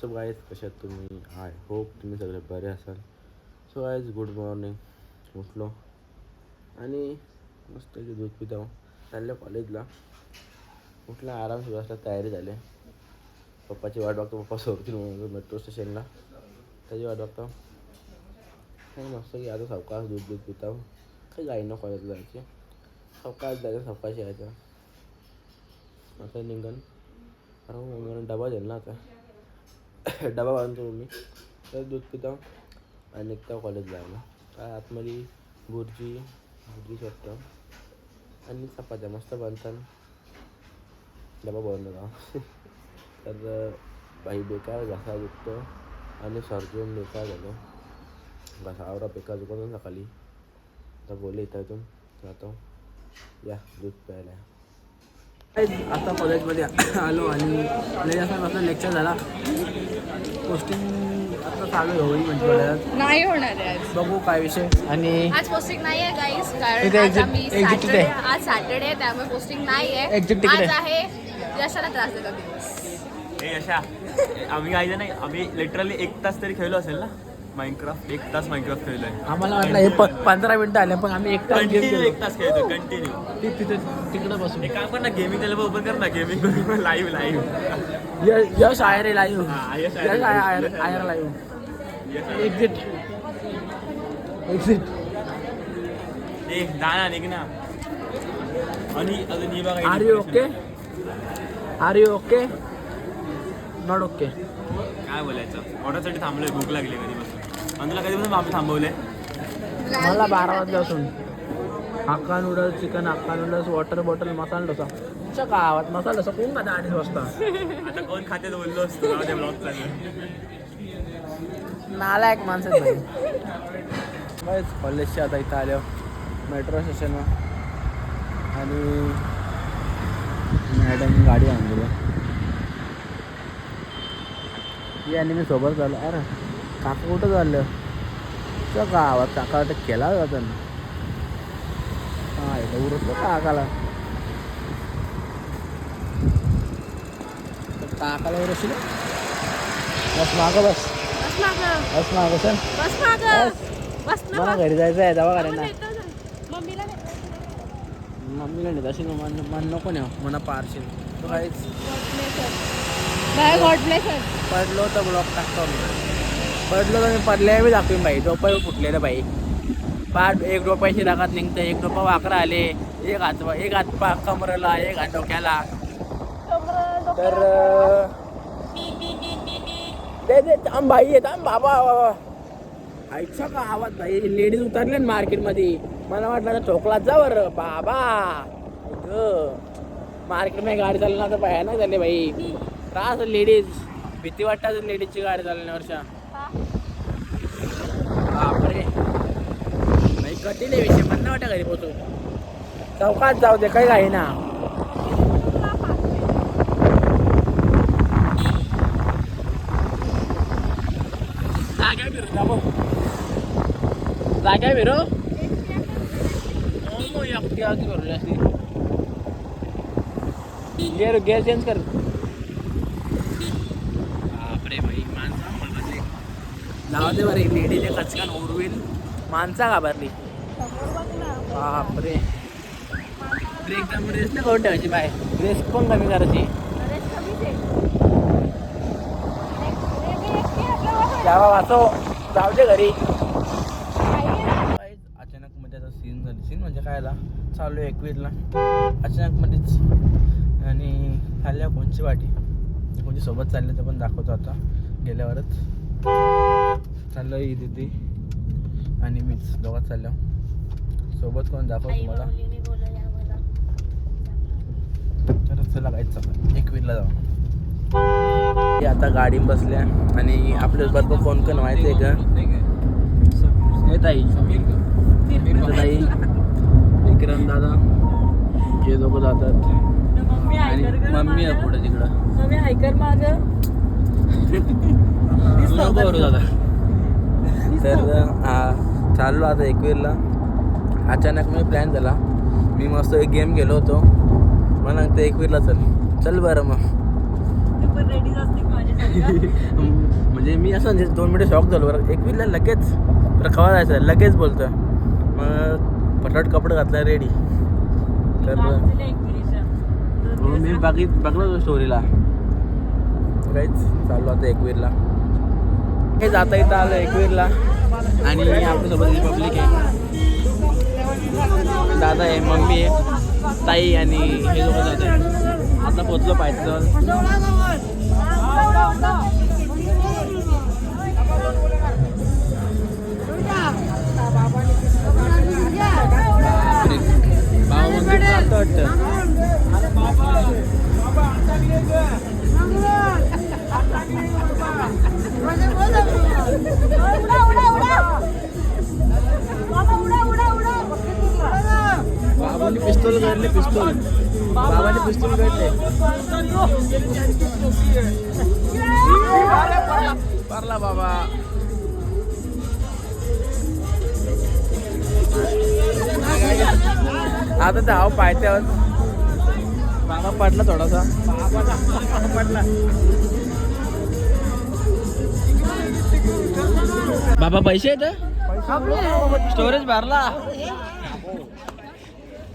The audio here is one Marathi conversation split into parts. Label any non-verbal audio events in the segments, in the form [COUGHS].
सो गाईज कशात तुम्ही? आय होप तुम्ही सगळे बरे असाल. सो गाईज गुड मॉर्निंग उठलो. आणि मस्त की दूध पितो चाललं कॉलेजला. उठला आराम सुरू असला तयारी झाली. पप्पाची वाट बघतो पप्पा सोडतील म्हणून मेट्रो स्टेशनला त्याची वाट बघतो. आणि मस्त की आता सावकाश दूध दूध पिता काही जाईन कॉलेजला जायचे सावकाश जायचं सावकाश यायचं असं निघन. अरे डबा दिला ना आता. [COUGHS] डबा बांधतो मी. तर दूध पितो आणि निघतो कॉलेजला जायला काय आतमध्ये भुर्जी भुर्जी शकतो आणि चपात्या मस्त बांधतात डबा बनवला [LAUGHS] तर बाई बेकार घसा दुखतो आणि सर्जून बेकार झालो. घसावरा बेकार दुखतो ना सकाळी. तर बोले इथं इथून जातो या दूध प्यायला. आता कॉलेजमध्ये आलो आणि लय असा माझा लेक्चर झाला पोस्टिंग आता चालू आहे होईल म्हणजे. नाही होणार आहे आज. बघू काय विषय आणि आज पोस्टिंग नाही आहे गाईस इथे कारण आज exit- आम्ही exit तिथे सॅटर्डे आहे. आज सॅटर्डे आहे त्यामुळे पोस्टिंग नाही आहे Exit तिकडे आज आहे यशाला त्रास देतो दिवस हे अशा आम्ही काय नाही आम्ही लिटरली एक तास तरी खेळलो असेल ना माइनक्राफ्ट एक तास माइनक्राफ्ट खेळलोय आम्हाला वाटलं हे प- पंधरा मिनिटं आले पण आम्ही एक तास कंटिन्यू एक तास खेळतो कंटिन्यू ति- तिथे तिकडे बसून. एक काम कर ना गेमिंग त्याला ओपन कर ना गेमिंग लाईव्ह लाईव्ह य- यश आयर आहे लाईव्ह. हा, यश यश आयर. आयर आयर लाईव्ह. एक्झिट एक्झिट ए दाना निघ ना. आणि अजून ही बघा are you okay are you okay not okay काय बोलायचं? ऑर्डरसाठी थांबलोय भूक लागली कधीपासून आणि तुला कधीपासून आम्ही थांबवलंय मला बारा वाजल्यापासून. Hakka noodles chicken hakka noodles water bottle masala dosa. च्या गावात मसाला डोसा कोण खाता अडीच वाजता आता कोण खाते बोललो असतो राहू दे ब्लॉग चालू नालायक माणसं बस कॉलेजच्या आता इथं आलो मेट्रो स्टेशनवर आणि मॅडम गाडी आणली आणि मी सोबत झालो. अरे. काका कुठं चाललं? त्या गावात काका वाटत केला जातं हा इथं उरतो काकाला. काकाला उरशील बस मागं बस. बस मागं. सर बस मागं. बस. ना मला घरी जायचं आहे दवाखान्यात मम्मीला नाही. मम्मीला नाही तशी मन मन नको नेऊ मना पारशील. तो काहीच पडलो तर ब्लॉक टाकतो मी पडलो तर मी बी दाखवीन बाई. डोपं फुटले बाई. पाठ एक डोपायची रागात निघतं एक डोपा वाकरा आले एक हात एक हात पा कमरेला एक हात डोक्याला. तर अं, थांब बाई ये थांब बाबा ऐकसा का आवाज भाई लेडीज उतरले ना मार्केटमध्ये. मला वाटलं आता ठोकलात जा बरं. बाबा. मार्केटमध्ये गाडी चालवणार तर भयानक झाले भाई त्रास लेडीज. भीती वाटतात लेडीजची गाडी चालवण्यावरच्या बापरे भाई कठीण आहे विषय पण वाटा घरी पोचू. चौकात जाऊ दे काही काही ना. जाग्या फिरू जाबो जाग्या फिरू मग एकटी आधी भरली असती. गेअर गेअर चेंज कर. बापरे भाई माणसा म्हणले जाऊ दे बरे लेडीले कचकान उडवील माणसा घाबरली. बापरे. ब्रेक दम रेस नाही करून ठेवायची बाय रेस पण कमी करायची? जावा वाचो जाऊ दे घरी. अचानक मध्ये आता सीन झाली. सीन म्हणजे काय आला चालू एकवीरला अचानक मध्येच. आणि खाल्ल्या कोणची वाटी? कोणची सोबत चालले ते पण दाखवतो आता. गेल्यावरच. चाललं ही दिदी आणि मीच. दोघात चाललो सोबत कोण दाखव तुम्हाला? तर चला काहीच चालू. एकवीरला जाऊ. ते आता गाडी बसल्या आणि आपल्या बरोबर कोण कोण माहिती आहे का ताई. ताई. विक्रम दादा. हे दोघं जातात. आणि मम्मी आहे पुढे तिकडं. ऐकर माग तू नको करू दादा तर हा चाललो आता एकवीरला अचानक मी प्लॅन झाला. मी मस्त एक गेम गेलो होतो. मला ते एकवीरला चल. चल बरं मग. [LAUGHS] म्हणजे मी असं म्हणजे दोन मिनिटं शॉक झालो बरं. एकवीसला लगेच. बरं खवा जायचं. लगेच बोलतो. मग फटाफट कपडे घातला रेडी तर हो, मी बघित बघलो स्टोरीला काहीच चाललो आता एकवीरला हे जाता येतं आलं एकवीरला आणि आपल्यासोबत पब्लिक आहे. दादा आहे मम्मी आहे ताई आणि हे लोक जात आहे आता पोचलो पाहिजे बाबा मंदिर जातं वाटतं. पिस्तूल काढले पिस्तूल. बाबांनी पिस्तूल पारला बाबा. आता ते हाव पायथ्यावर. बाबा पडला थोडासा. पडला बाबा पैसे आहेत स्टोरेज भरला.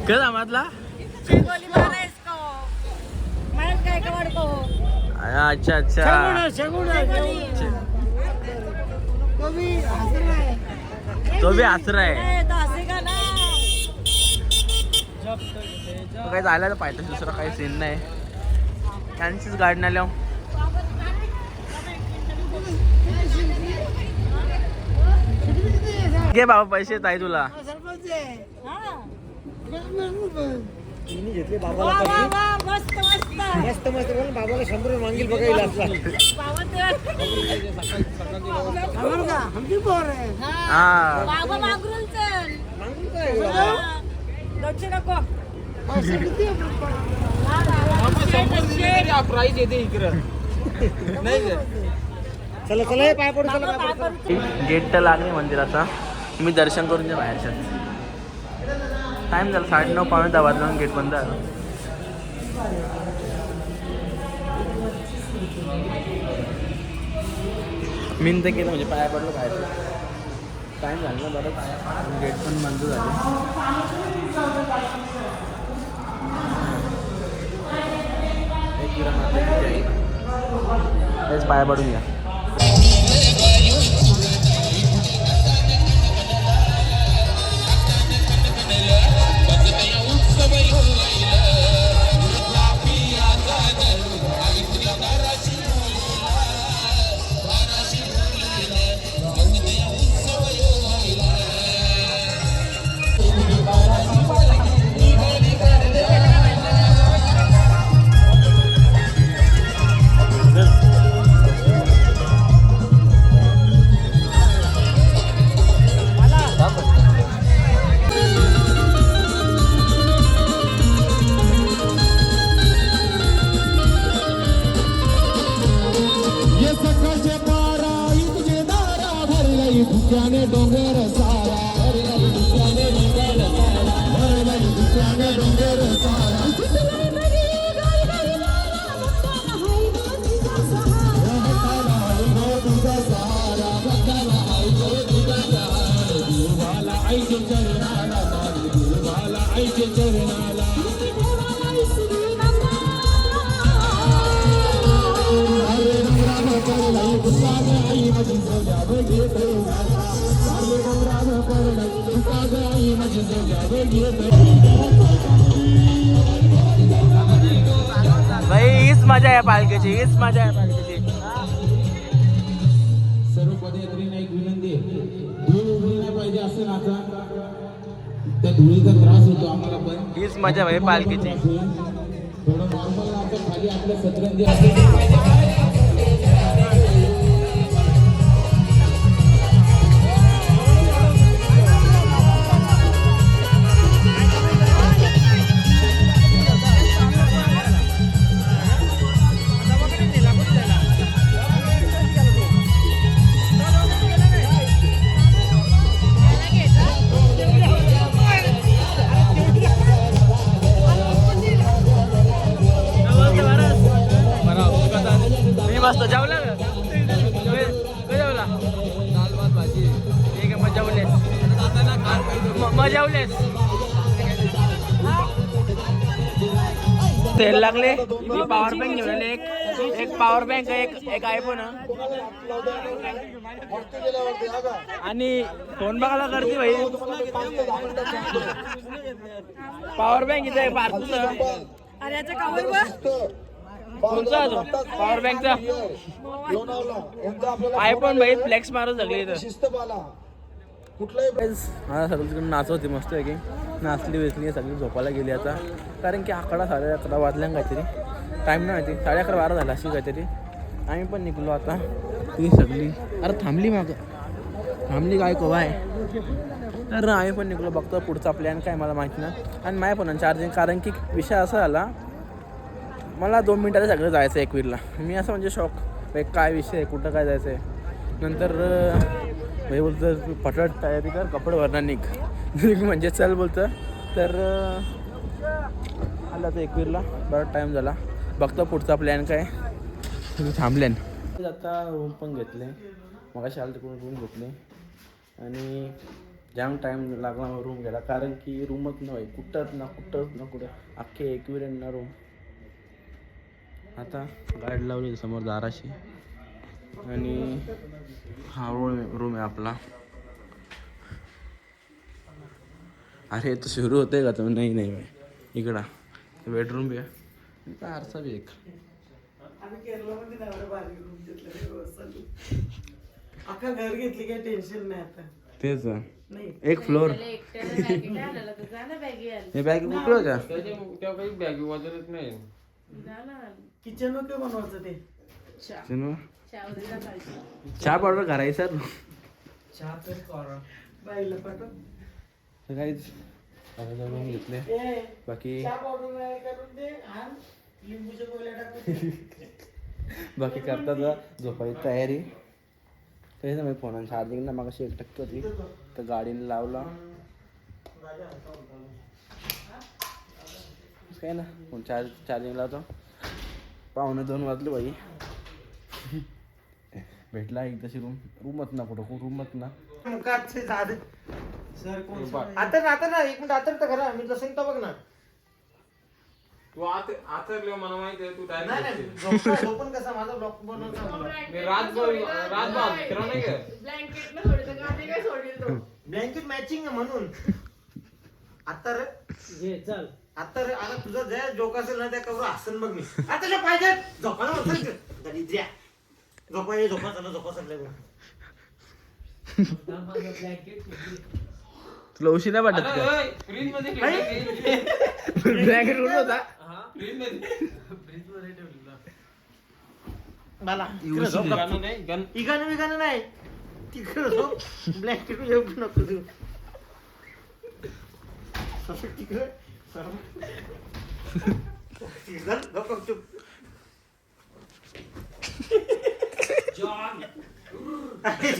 काय दामातला अच्छा अच्छा. तो भी हस रहा है तो काही झालं तर पाहिजे दुसरं काही सीन नाही. त्यांचीच गाडी नाही लाव घे बाबा पैसे ताई तुला. घेतले मस्त मस्त. मस्त मस्त. बोल बाबाला शंभर मागील बघायला हा. प्राईज येते इकडं. चला चला हे पाय पडू चला. गेट तर लागले मंदिराचा. मी दर्शन करून जे बाहेरच्या टाईम झाला साडे नऊ पावणे दहा वाजला गेट बंद मी तर केलं म्हणजे पाया पडलो बाहेर. टाईम झाला ना बरं गेट पण बंद झाले. एक तेच पाया पडून घ्या. आईचे चरणाला मारी देवाला आईचे चरणाला अरे राम करलाई आई माझी घेत अरे राम करलाई आई माझी घेत भाई हीच मजा आहे पालखीची हीच मजा आहे असं नाचा त्या धुळीचा त्रास होतो आम्हाला पण. हीच मजा भाई पालखीची थोडं नॉर्मल आपण खाली आपलं सतरंजी लागले. मी पॉवर बँक घेऊन एक एक पॉवर बँक एक एक आयफोन आणि फोन बघायला करते भाई. पॉवर बँक इथे बघ. कोणचा तो? पॉवर बँकचा आयफोन भाई फ्लेक्स मारून सगळे इथं. हा सगळीकडे नाचत होती मस्त आहे की. नाचली वेचली सगळी झोपायला गेली आता. कारण की अकरा साडे अकरा वाजल्या काहीतरी. टाईम नाही माहिती. साडे अकरा बारा झाला अशी काहीतरी. आम्ही पण निघलो आता. ती सगळी. अरे थांबली माग. थांबली काय कवा आहे? तर आम्ही पण निघलो बघतो पुढचा प्लॅन काय मला माहिती नाही. आणि माझ्या पण चार्जिंग कारण की विषय असा झाला मला दोन मिनटात सगळं जायचं आहे एकवीरला. मी असं म्हणजे शॉक काय विषय आहे कुठं काय जायचं आहे नंतर म्हणजे बोलतो बोलतं तू पटपट तयारी कर कपडे भरणार निघ. निघ म्हणजे चल बोलतं. तर आलं आता एकवीरला. बराच टाईम झाला. बघतो पुढचा प्लॅन काय. तुम्ही थांबल्यान आता रूम पण घेतले. मग शाळेत तिकडून रूम घेतले. आणि जाम टाईम लागला रूम घ्यायला कारण की रूमच नाही कुठंच ना कुठंच ना कुठं अख्खे एकवीर ना रूम आता गाईड लावली समोर दाराशी. आणि हा रूम रूम आहे आपला. अरे तो सुरू होते का तुम्ही? नाही नाही इकडा बेडरूम बी आहे. इथं आरसा बी एक. घर घेतली काही टेन्शन नाही आता. तेच एक फ्लोर हे बॅग कुठं का? किचनमध्ये बनवायचं ते? सिनेमा चहा पावडर करायचा चहा तर काहीच रूम घेतले ए, बाकी बाकी करतात झोपायची तयारी. तेच मी फोन चार्जिंग ना मग एक टक्के होती. तर गाडीने लावला. काय ना फोन चार्ज चार्जिंग लावतो पावणे दोन वाजले बाई. भेटला एक तशी रूम रूमच ना कुठं रूमच ना. सर कोण आता ना आता ना एक मिनिट आता तर करा. मी तसं तर बघ ना तू आत आतरले मला माहिती आहे तू नाही डायरेक्ट नाही झोप- झोपून कसा माझा ब्लॉक बनवता? मला मी रातभर रातभर फिरव नाही का? ब्लँकेट मॅचिंग आहे म्हणून. आता रे. घे चल. आता रे आता तुझा जे जोक असेल ना त्या कवर हसन बघ मी. आता जे पाहिजे झोपायला म्हणतो दरिद्र्या झोपा ये झोपा चला झोपा सगळे तुला उशीर नाही वाटत का? फ्रीजमध्ये ब्लँकेट होता. फ्रीजमध्ये मला इकडे झोप. गाणं नाही गण बिगाणं नाही. तिकडे झोप. ब्लँकेट येऊ नको तू. तिकडे [LAUGHS] झोप. अरे,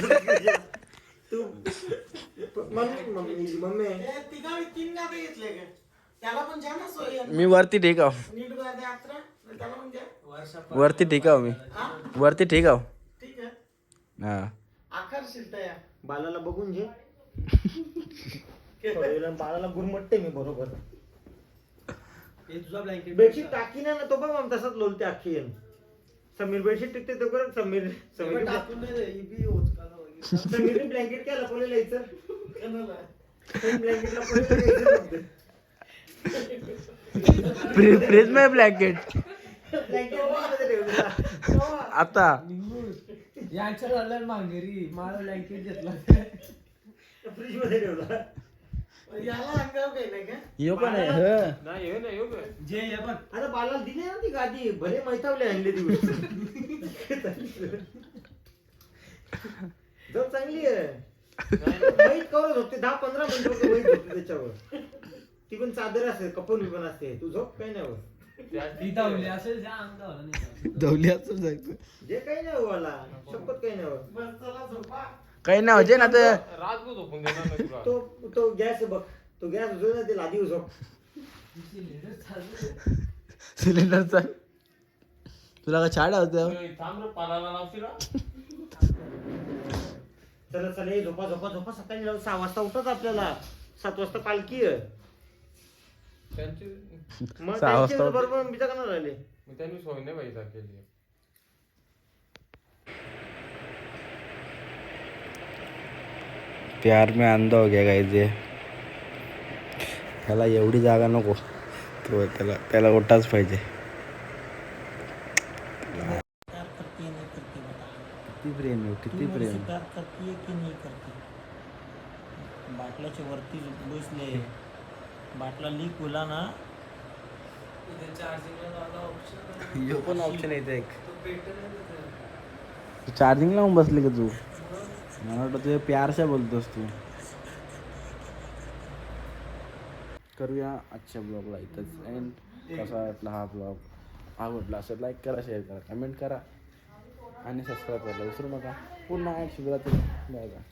तू मम्मी मम्मी मम्मी तिघा तीन गावे घेतले का त्याला पण द्या ना सोयी मी वरती टेकाव. नीट गादी यात्रा त्याला पण द्या वरती टेकाव मी. वरती ठीक आहे हा. शिलता या बालाला बघून घे. [LAUGHS] थोड्या बालाला गुरमटते मी बरोबर. बेडशीट टाकी ना तो बघ मग तसाच लोलते अख्खी येऊन. समीर बेडशीट टिकते तो कर समीर समीर समीर ब्लँकेट काय लपवलेलं यायचं ब्लँकेट लपवलेलं फ्रीजमध्ये ब्लँकेट ब्लँकेट आता. फ्रीजमध्ये ठेवला याला अंगावर काही नाही का यो पण आहे ह. नाही येऊ नाही येऊ काय जे हे बघ आता बाला दिली ना ती गादी भले मैतावले आणले दिवस झोप चांगली आहे. मैत कवर झोपते दहा पंधरा मिनिटं मैत झोपते त्याच्यावर. ती पण चादर असते कपन विपन असते तू झोप काही नाही होत. धवली असं सांगतो जे काही नाही व्हायला शपथ काही नाही होत. काही नाही होते ना तर रातभर झोपून देणार नाही तुला. तो तो गॅस बघ तो गॅस जो ना ते लादी झोप सिलेंडरचा तुला काय छाड होतं तू थांब रे, पालाला लावशील हा? चला चला ये झोपा झोपा झोपा सकाळी लव- सहा वाजता उठत आपल्याला. सात वाजता पालखी आहे. त्यांची मग सहा वाजता उठ- बरोबर मी करणार राहिले? मग त्यांनी सोय नाही पाहिजे केली. प्यार में अंधा हो गया गाईज ये। त्याला एवढी जागा नको तो त्याला त्याला ओटाच पाहिजे. किती प्रेम आहे किती प्रेम. करते की नाही करते बाटल्याच्या वरती बसले. बाटला लीक होला ना? यो पण ऑप्शन येते एक. चार्जिंग लावून बसली का तू? मला वाटतं तुझ्या प्यारशा बोलतोस तू. करूया आजच्या ब्लॉगला इथंच एंड कसा वाटला हा ब्लॉग आवडला असेल लाईक करा शेअर करा कमेंट करा. आणि सबस्क्राईब करायला विसरू नका. पुन्हा एक शिवरात्री बाय बाय